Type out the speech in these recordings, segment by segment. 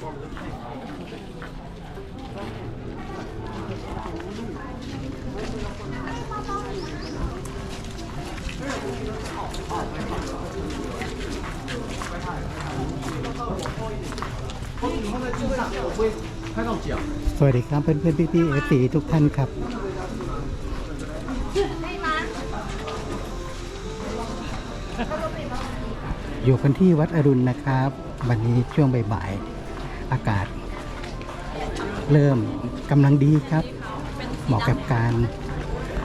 สวัสดีครับเพื่อนเพื่อนพี่พี่เอฟซีทุกท่านครับ อยู่กันที่วัดอรุณนะครับ วันนี้ช่วงบ่ายๆ อากาศ เริ่มกำลังดีครับ เหมาะกับการ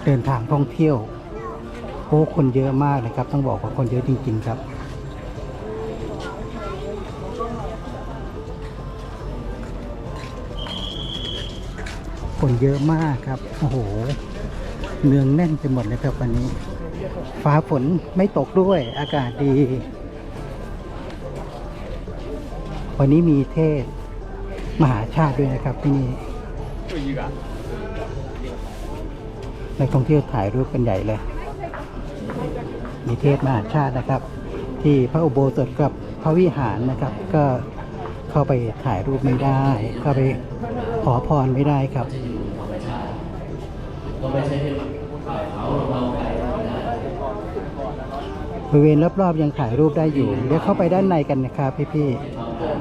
เดินทางท่องเที่ยวโอ้คนเยอะมากนะครับ ต้องบอกว่าคนเยอะจริงๆครับคนเยอะมากครับ โอ้โห เนืองแน่นไปหมดเลยครับวันนี้ ฟ้าฝนไม่ตกด้วย อากาศดี วันนี้มีเทศมหาชาติด้วยนะครับที่นี่นักท่องเที่ยวถ่ายรูปกันใหญ่เลย มีเทศมหาชาตินะครับ ที่พระอุโบสถกับพระวิหารนะครับ ก็เข้าไปถ่ายรูปไม่ได้ เข้าไปขอพรไม่ได้ครับบริเวณรอบๆยังถ่ายรูปได้อยู่ เดี๋ยวเข้าไปด้านในกันนะครับพี่ๆ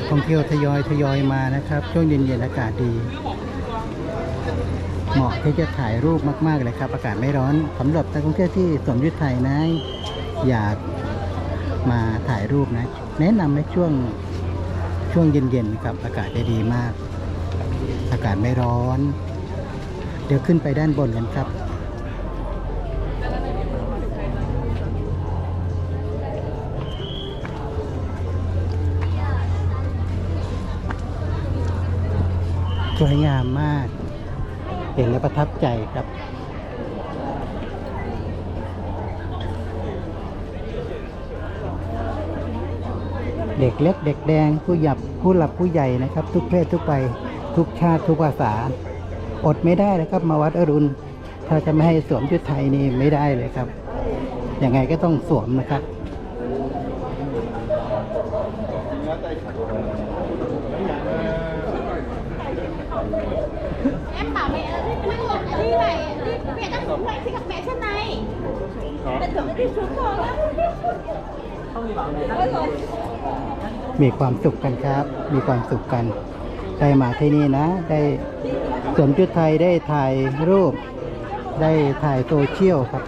นักท่องเที่ยวทยอยทยอยมานะครับ ช่วงเย็นๆอากาศดี เหมาะที่จะถ่ายรูปมากๆเลยครับ อากาศไม่ร้อนสำหรับนักท่องเที่ยวที่สวนยุทธไทยนะ อยากมาถ่ายรูปนะ แนะนำในช่วงช่วงเย็นๆครับอากาศจะดีมาก อากาศไม่ร้อน เดี๋ยวขึ้นไปด้านบนกันครับ สวยงามมาก เห็นแล้วประทับใจครับ เด็กเล็กเด็กแดงผู้หยับผู้หลับผู้ใหญ่นะครับ ทุกเพศทุกไปทุกชาติทุกภาษา อดไม่ได้นะครับ มาวัดอรุณ ถ้าจะไม่ให้สวมชุดไทยนี่ไม่ได้เลยครับยังไงก็ต้องสวมนะครับ em bảo mẹ là đi năng lực đi này đi mẹ đang xuống lại thì gặp mẹ trên này tận tưởng đi xuống rồi đó Ôi rồi มีความสุขกันครับ มีความสุขกัน ได้มาที่นี่นะ ได้สวมชุดไทยได้ถ่ายรูป ได้ถ่ายโซเชียลครับ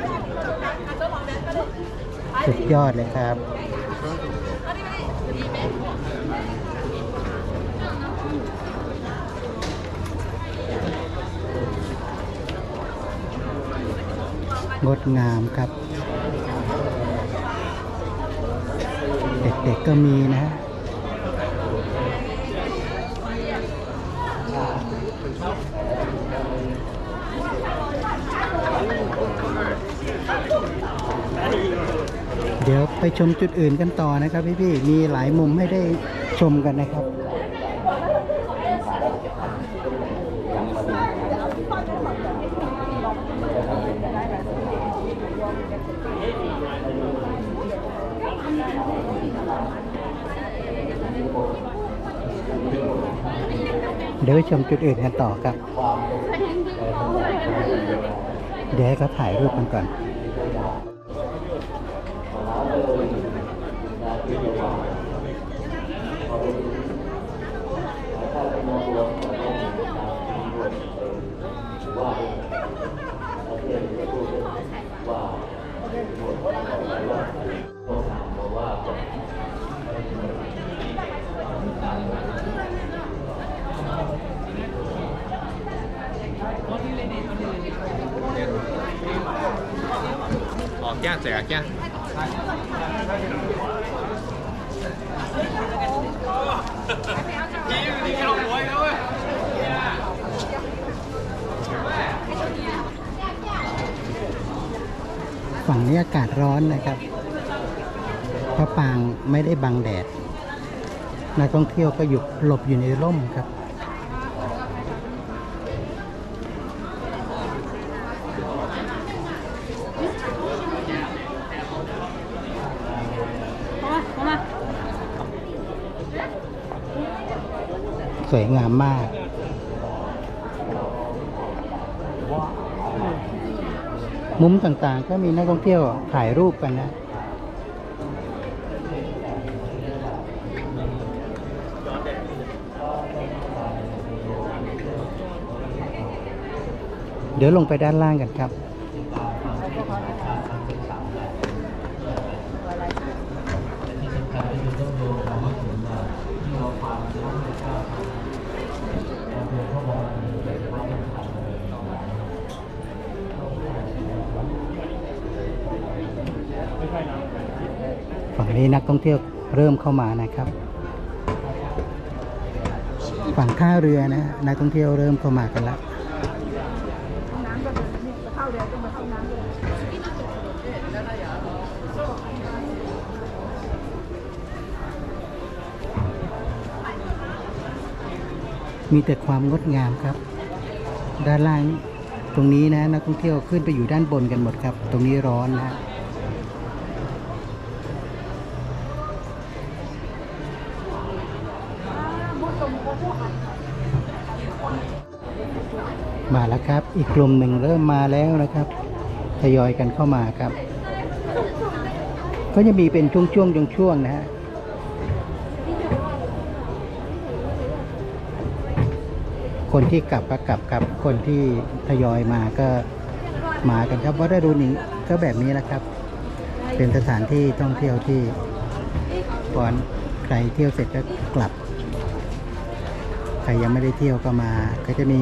สุดยอดเลยครับ งดงามครับ เด็กๆก็มีนะฮะเดี๋ยวไปชมจุดอื่นกันต่อนะครับพี่ๆมีหลายมุมให้ได้ชมกันนะครับ เดี๋ยวไปชมจุดอื่นกันต่อครับ เดี๋ยวให้เขาถ่ายรูปกันก่อน क्या चेगा क्या ฝั่งนี้อากาศร้อนนะครับพระปางไม่ได้บังแดดนักท่องเที่ยวก็หยุดหลบอยู่ในร่มครับ สวยงามมากมุมต่างๆ ก็มีนักท่องเที่ยวถ่ายรูปกันนะ เดี๋ยวลงไปด้านล่างกันครับ นี้นักท่องเที่ยวเริ่มเข้ามานะครับ ฝั่งท่าเรือนะนักท่องเที่ยวเริ่มเข้ามากันแล้วมีแต่ความงดงามครับ ด้านล่างตรงนี้นะนักท่องเที่ยวขึ้นไปอยู่ด้านบนกันหมดครับ ตรงนี้ร้อนนะ มาแล้วครับ อีกกลุ่มหนึ่งเริ่มมาแล้วนะครับ ทยอยกันเข้ามาครับ ก็จะมีเป็นช่วงๆช่วงช่วงๆนะฮะคนที่กลับก็กลับครับ คนที่ทยอยมาก็มากันครับวัดรุณีก็แบบนี้แหละครับ เป็นสถานที่ท่องเที่ยวที่ก่อนใครเที่ยวเสร็จก็กลับ รยังไม่ได้เที่ยวก็มา ก็จะมี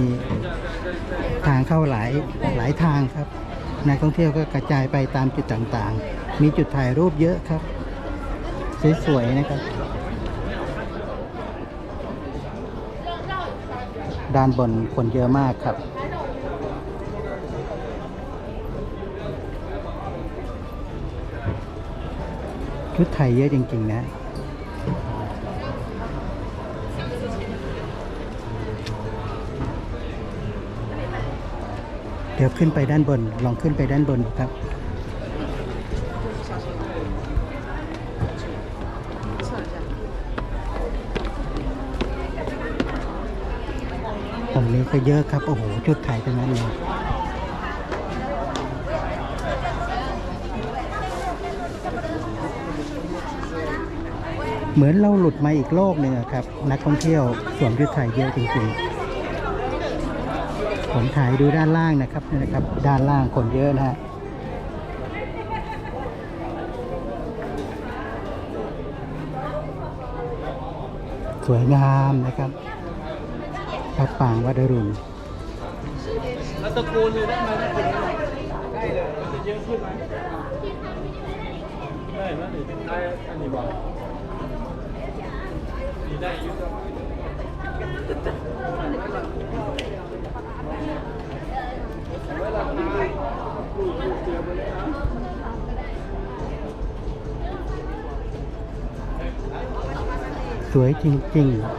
ทางเข้าหลายหลายทางครับนักท่องเที่ยวก็กระจายไปตามจุดต่างๆ มีจุดถ่ายรูปเยอะครับ สวยๆนะครับ ด้านบนคนเยอะมากครับชุดไทยเยอะจริง ๆ นะ เดี๋ยวขึ้นไปด้านบน ลองขึ้นไปด้านบนครับตรงนี้ก็เยอะครับ โอ้โหชุดไทยทั้งนั้นเลยเหมือนเราหลุดมาอีกโลกหนึ่งครับ นักท่องเที่ยวสวมชุดไทยเยอะจริงๆ ผมถ่ายดูด้านล่างนะครับนี่นะครับ ด้านล่างคนเยอะนะฮะสวยงามนะครับพระปางวัดอรุณแล้วตะโกนเลยได้ไหมได้เลยได้เลยจะเยอะขึ้นไหมได้ไหมได้อันนี้บอกได้ยอะ สวยจริง ๆ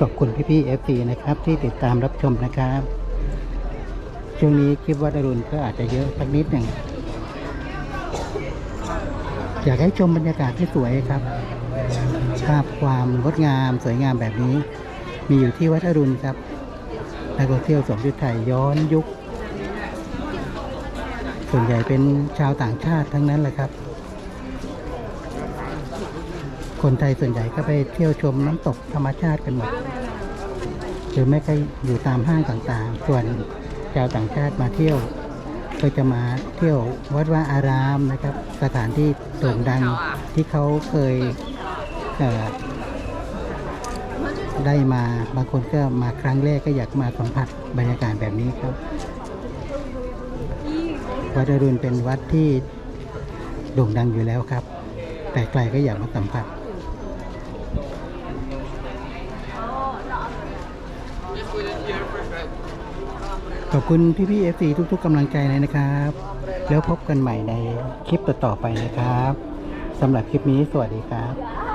ขอบคุณพี่ๆเอฟซีนะครับ ที่ติดตามรับชมนะครับ ช่วงนี้คลิปวัดอรุณก็อาจจะเยอะสักนิดหนึ่ง อยากให้ชมบรรยากาศที่สวยครับ ภาพความงดงามสวยงามแบบนี้ มีอยู่ที่วัดอรุณครับนักท่องเที่ยวสมชุดไทยย้อนยุค ส่วนใหญ่เป็นชาวต่างชาติทั้งนั้นแหละครับ คนไทยส่วนใหญ่ก็ไปเที่ยวชมน้ำตกธรรมชาติกันหมดหรือไม่ก็อยู่ตามห้างต่างๆ ส่วนชาวต่างชาติมาเที่ยว ก็จะมาเที่ยววัดว่าอารามนะครับ สถานที่โด่งดังที่เขาเคย ได้มาบางคนก็มาครั้งแรกก็อยากมาสัมผัสบรรยากาศแบบนี้ครับ วัดอรุณเป็นวัดที่โด่งดังอยู่แล้วครับ แต่ไกลก็อยากมาสัมผัสขอบคุณพี่พี่เอฟซีทุก ๆกำลังใจเลยนะครับ แล้วพบกันใหม่ในคลิปต่อๆไปนะครับสำหรับคลิปนี้สวัสดีครับ